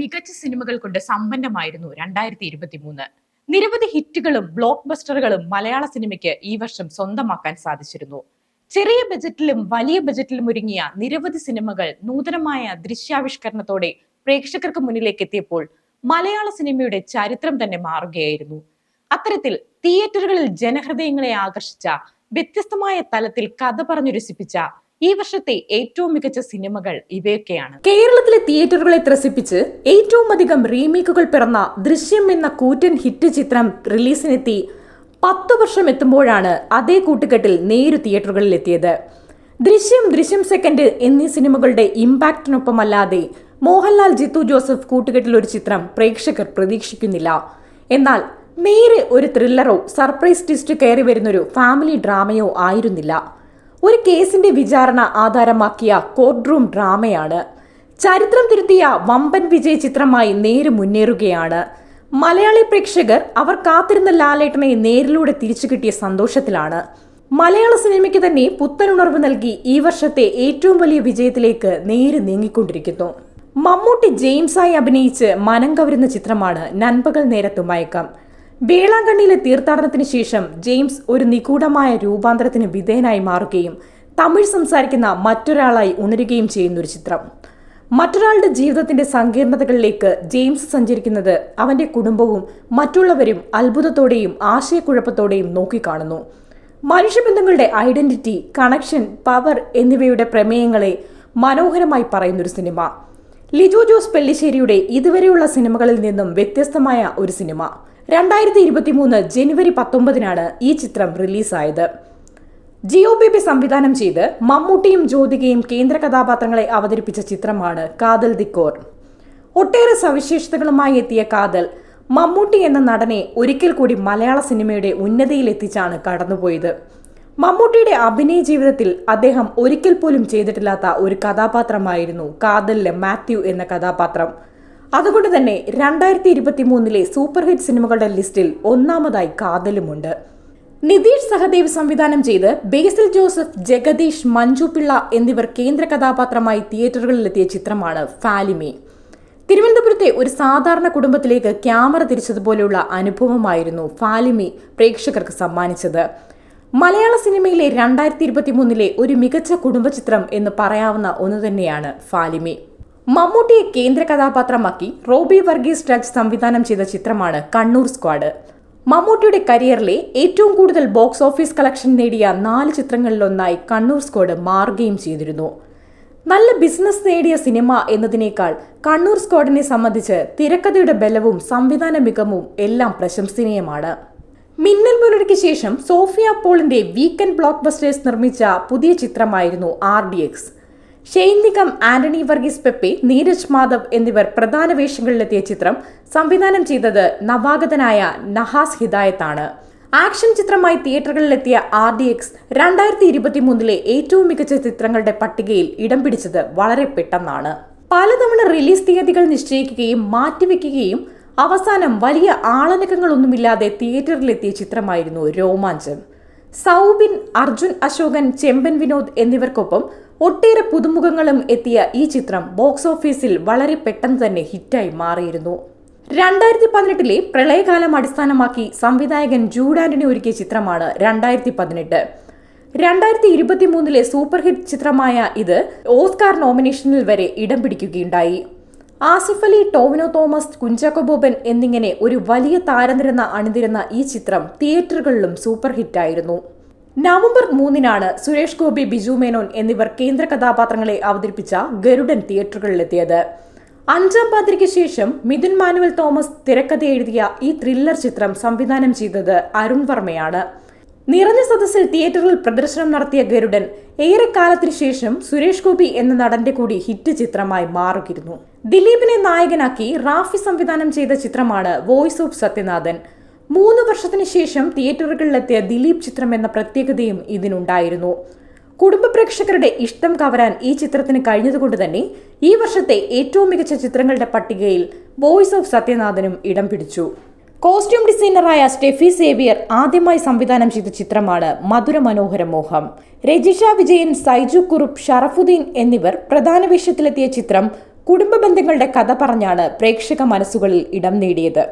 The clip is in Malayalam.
മികച്ച സിനിമകൾ കൊണ്ട് സമ്പന്നമായിരുന്നു രണ്ടായിരത്തി ഇരുപത്തി മൂന്ന് നിരവധി ഹിറ്റുകളും ബ്ലോക്ക് ബസ്റ്ററുകളും മലയാള സിനിമയ്ക്ക് ഈ വർഷം സ്വന്തമാക്കാൻ സാധിച്ചിരുന്നു. ചെറിയ ബജറ്റിലും വലിയ ബജറ്റിലും ഒരുങ്ങിയ നിരവധി സിനിമകൾ നൂതനമായ ദൃശ്യാവിഷ്കരണത്തോടെ പ്രേക്ഷകർക്ക് മുന്നിലേക്ക് എത്തിയപ്പോൾ മലയാള സിനിമയുടെ ചരിത്രം തന്നെ മാറുകയായിരുന്നു. അത്തരത്തിൽ തിയേറ്ററുകളിൽ ജനഹൃദയങ്ങളെ ആകർഷിച്ച വ്യത്യസ്തമായ തലത്തിൽ കഥ പറഞ്ഞു രസിപ്പിച്ച ഈ വർഷത്തെ ഏറ്റവും മികച്ച സിനിമകൾ ഇവയൊക്കെയാണ്. കേരളത്തിലെ തിയേറ്ററുകളെ ത്രസിപ്പിച്ച് ഏറ്റവും അധികം റീമേക്കുകൾ പിറന്ന ദൃശ്യം എന്ന കൂറ്റൻ ഹിറ്റ് ചിത്രം റിലീസിനെത്തി പത്തു വർഷം എത്തുമ്പോഴാണ് അതേ കൂട്ടുകെട്ടിൽ നേരു തിയേറ്ററുകളിൽ എത്തിയത് ദൃശ്യം ദൃശ്യം സെക്കൻഡ് എന്നീ സിനിമകളുടെ ഇമ്പാക്റ്റിനൊപ്പമല്ലാതെ മോഹൻലാൽ ജിത്തു ജോസഫ് കൂട്ടുകെട്ടിൽ ഒരു ചിത്രം പ്രേക്ഷകർ പ്രതീക്ഷിക്കുന്നില്ല. എന്നാൽ നേരെ ഒരു ത്രില്ലറോ സർപ്രൈസ് ട്വിസ്റ്റ് കയറി വരുന്നൊരു ഫാമിലി ഡ്രാമയോ ആയിരുന്നില്ല. ഒരു കേസിന്റെ വിചാരണ ആധാരമാക്കിയ കോർട്ട് റൂം ഡ്രാമയാണ്. ചരിത്രം തിരുത്തിയ വമ്പൻ വിജയ ചിത്രമായി നേര് മുന്നേറുകയാണ്. മലയാളി പ്രേക്ഷകർ അവർ കാത്തിരുന്ന ലാലേട്ടനെ നേരിലൂടെ തിരിച്ചു കിട്ടിയ സന്തോഷത്തിലാണ്. മലയാള സിനിമയ്ക്ക് തന്നെ പുത്തനുണർവ് നൽകി ഈ വർഷത്തെ ഏറ്റവും വലിയ വിജയത്തിലേക്ക് നേര് നീങ്ങിക്കൊണ്ടിരിക്കുന്നു. മമ്മൂട്ടി ജെയിംസായി അഭിനയിച്ച് മനം കവരുന്ന ചിത്രമാണ് നൻപകൽ നേരത്തു മയക്കം. വേളാങ്കണ്ണിയിലെ തീർത്ഥാടനത്തിന് ശേഷം ജെയിംസ് ഒരു നിഗൂഢമായ രൂപാന്തരത്തിന് വിധേയനായി മാറുകയും തമിഴ് സംസാരിക്കുന്ന മറ്റൊരാളായി ഉണരുകയും ചെയ്യുന്ന ഒരു ചിത്രം. മറ്റൊരാളുടെ ജീവിതത്തിന്റെ സങ്കീർണതകളിലേക്ക് ജെയിംസ് സഞ്ചരിക്കുന്നത് അവന്റെ കുടുംബവും മറ്റുള്ളവരും അത്ഭുതത്തോടെയും ആശയക്കുഴപ്പത്തോടെയും നോക്കിക്കാണുന്നു. മനുഷ്യബന്ധങ്ങളുടെ ഐഡന്റിറ്റി കണക്ഷൻ പവർ എന്നിവയുടെ പ്രമേയങ്ങളെ മനോഹരമായി പറയുന്നൊരു സിനിമ. ലിജോ ജോസ് പെല്ലിശ്ശേരിയുടെ ഇതുവരെയുള്ള സിനിമകളിൽ നിന്നും വ്യത്യസ്തമായ ഒരു സിനിമ. രണ്ടായിരത്തി ഇരുപത്തി മൂന്ന് ജനുവരി പത്തൊമ്പതിനാണ് ഈ ചിത്രം റിലീസായത്. ജിയോ ബേബി സംവിധാനം ചെയ്ത് മമ്മൂട്ടിയും ജ്യോതികയും കേന്ദ്ര കഥാപാത്രങ്ങളെ അവതരിപ്പിച്ച ചിത്രമാണ് കാതൽ ദിക്കോർ ഒട്ടേറെ സവിശേഷതകളുമായി എത്തിയ കാതൽ മമ്മൂട്ടി എന്ന നടനെ ഒരിക്കൽ കൂടി മലയാള സിനിമയുടെ ഉന്നതിയിലെത്തിച്ചാണ് കടന്നുപോയത്. മമ്മൂട്ടിയുടെ അഭിനയ ജീവിതത്തിൽ അദ്ദേഹം ഒരിക്കൽ പോലും ചെയ്തിട്ടില്ലാത്ത ഒരു കഥാപാത്രമായിരുന്നു കാതലിലെ മാത്യു എന്ന കഥാപാത്രം. അതുകൊണ്ട് തന്നെ രണ്ടായിരത്തി ഇരുപത്തി മൂന്നിലെ സൂപ്പർ ഹിറ്റ് സിനിമകളുടെ ലിസ്റ്റിൽ ഒന്നാമതായി കാതലുമുണ്ട്. നിതീഷ് സഹദേവ് സംവിധാനം ചെയ്ത് ബേസിൽ ജോസഫ് ജഗദീഷ് മഞ്ജു പിള്ള എന്നിവർ കേന്ദ്ര കഥാപാത്രമായി തിയേറ്ററുകളിലെത്തിയ ചിത്രമാണ് ഫാലിമി. തിരുവനന്തപുരത്തെ ഒരു സാധാരണ കുടുംബത്തിലേക്ക് ക്യാമറ തിരിച്ചതുപോലെയുള്ള അനുഭവമായിരുന്നു ഫാലിമി പ്രേക്ഷകർക്ക് സമ്മാനിച്ചത്. മലയാള സിനിമയിലെ രണ്ടായിരത്തി ഇരുപത്തി മൂന്നിലെ ഒരു മികച്ച കുടുംബചിത്രം എന്ന് പറയാവുന്ന ഒന്ന് തന്നെയാണ് ഫാലിമി. മമ്മൂട്ടിയെ കേന്ദ്ര കഥാപാത്രമാക്കി റോബി വർഗീസ് ടച്ച് സംവിധാനം ചെയ്ത ചിത്രമാണ് കണ്ണൂർ സ്ക്വാഡ്. മമ്മൂട്ടിയുടെ കരിയറിലെ ഏറ്റവും കൂടുതൽ ബോക്സ് ഓഫീസ് കളക്ഷൻ നേടിയ നാല് ചിത്രങ്ങളിലൊന്നായി കണ്ണൂർ സ്ക്വാഡ് മാറുകയും ചെയ്തിരുന്നു. നല്ല ബിസിനസ് നേടിയ സിനിമ എന്നതിനേക്കാൾ കണ്ണൂർ സ്ക്വാഡിനെ സംബന്ധിച്ച് തിരക്കഥയുടെ ബലവും സംവിധാന മികവും എല്ലാം പ്രശംസനീയമാണ്. മിന്നൽ മുരടിക്ക് ശേഷം സോഫിയ പോളിന്റെ വീക്കെൻഡ് ബ്ലോക്ക് ബസ്റ്റേഴ്സ് നിർമ്മിച്ച പുതിയ ചിത്രമായിരുന്നു R D X. Shane Nigam Antony Varghese Pepe Neeraj Madhav എന്നിവർ പ്രധാന വേഷങ്ങളിലെത്തിയ ചിത്രം സംവിധാനം ചെയ്തത് നവാഗതനായ നഹാസ് ഹിദായത്താണ്. ആക്ഷൻ ചിത്രമായി തിയേറ്ററുകളിലെത്തിയ ആർ ഡി എക്സ് രണ്ടായിരത്തി ഇരുപത്തി മൂന്നിലെ ഏറ്റവും മികച്ച ചിത്രങ്ങളുടെ പട്ടികയിൽ ഇടം പിടിച്ചത് വളരെ പെട്ടെന്നാണ്. പലതവണ റിലീസ് തീയതികൾ നിശ്ചയിക്കുകയും മാറ്റിവെക്കുകയും അവസാനം വലിയ ആളനക്കങ്ങളൊന്നുമില്ലാതെ തിയേറ്ററിലെത്തിയ ചിത്രമായിരുന്നു രോമാഞ്ചം. സൗബിൻ അർജുൻ അശോകൻ ചെമ്പൻ വിനോദ് എന്നിവർക്കൊപ്പം ഒട്ടേറെ പുതുമുഖങ്ങളും എത്തിയ ഈ ചിത്രം ബോക്സ് ഓഫീസിൽ വളരെ പെട്ടെന്ന് തന്നെ ഹിറ്റായി മാറിയിരുന്നു. രണ്ടായിരത്തി പതിനെട്ടിലെ പ്രളയകാലം അടിസ്ഥാനമാക്കി സംവിധായകൻ ജൂഡ് ഒരുക്കിയ ചിത്രമാണ് രണ്ടായിരത്തി പതിനെട്ട് രണ്ടായിരത്തി ഇരുപത്തി മൂന്നിലെ സൂപ്പർ ഹിറ്റ് ചിത്രമായ ഇത് ഓസ്കാർ നോമിനേഷനിൽ വരെ ഇടം പിടിക്കുകയുണ്ടായി. ആസിഫ് അലി ടോവിനോ തോമസ് കുഞ്ചാക്കോ ബോബൻ എന്നിങ്ങനെ ഒരു വലിയ താരനിരന്ന അണിനിരുന്ന ഈ ചിത്രം തിയേറ്ററുകളിലും സൂപ്പർ ഹിറ്റായിരുന്നു നവംബർ മൂന്നിനാണ് സുരേഷ് ഗോപി ബിജു മേനോൻ എന്നിവർ കേന്ദ്ര കഥാപാത്രങ്ങളെ അവതരിപ്പിച്ച ഗരുഡൻ തിയേറ്ററുകളിലെത്തിയത്. അഞ്ചാം പാതിരയ്ക്ക് ശേഷം മിഥുൻ മാനുവൽ തോമസ് തിരക്കഥ എഴുതിയ ഈ ത്രില്ലർ ചിത്രം സംവിധാനം ചെയ്തത് അരുൺ വർമ്മയാണ്. നിറഞ്ഞ സദസ്സിൽ തിയേറ്ററിൽ പ്രദർശനം നടത്തിയ ഗരുഡൻ ഏറെക്കാലത്തിനു ശേഷം സുരേഷ് ഗോപി എന്ന നടന്റെ കൂടി ഹിറ്റ് ചിത്രമായി മാറുകയിരുന്നു ദിലീപിനെ നായകനാക്കി റാഫി സംവിധാനം ചെയ്ത ചിത്രമാണ് വോയിസ് ഓഫ് സത്യനാഥൻ. മൂന്ന് വർഷത്തിന് ശേഷം തിയേറ്ററുകളിലെത്തിയ ദിലീപ് ചിത്രം എന്ന പ്രത്യേകതയും ഇതിനുണ്ടായിരുന്നു. കുടുംബ പ്രേക്ഷകരുടെ ഇഷ്ടം കവരാൻ ഈ ചിത്രത്തിന് കഴിഞ്ഞതുകൊണ്ട് തന്നെ ഈ വർഷത്തെ ഏറ്റവും മികച്ച ചിത്രങ്ങളുടെ പട്ടികയിൽ വോയിസ് ഓഫ് സത്യനാഥനും ഇടം പിടിച്ചു. കോസ്റ്റ്യൂം ഡിസൈനറായ സ്റ്റെഫി സേവിയർ ആദ്യമായി സംവിധാനം ചെയ്ത ചിത്രമാണ് മധുര മനോഹര മോഹം. രജിഷ വിജയൻ സൈജു കുറുപ്പ് ഷറഫുദ്ദീൻ എന്നിവർ പ്രധാന വേഷത്തിലെത്തിയ ചിത്രം കുടുംബ ബന്ധങ്ങളുടെ കഥ പറഞ്ഞാണ് പ്രേക്ഷക മനസ്സുകളിൽ ഇടം നേടിയത്.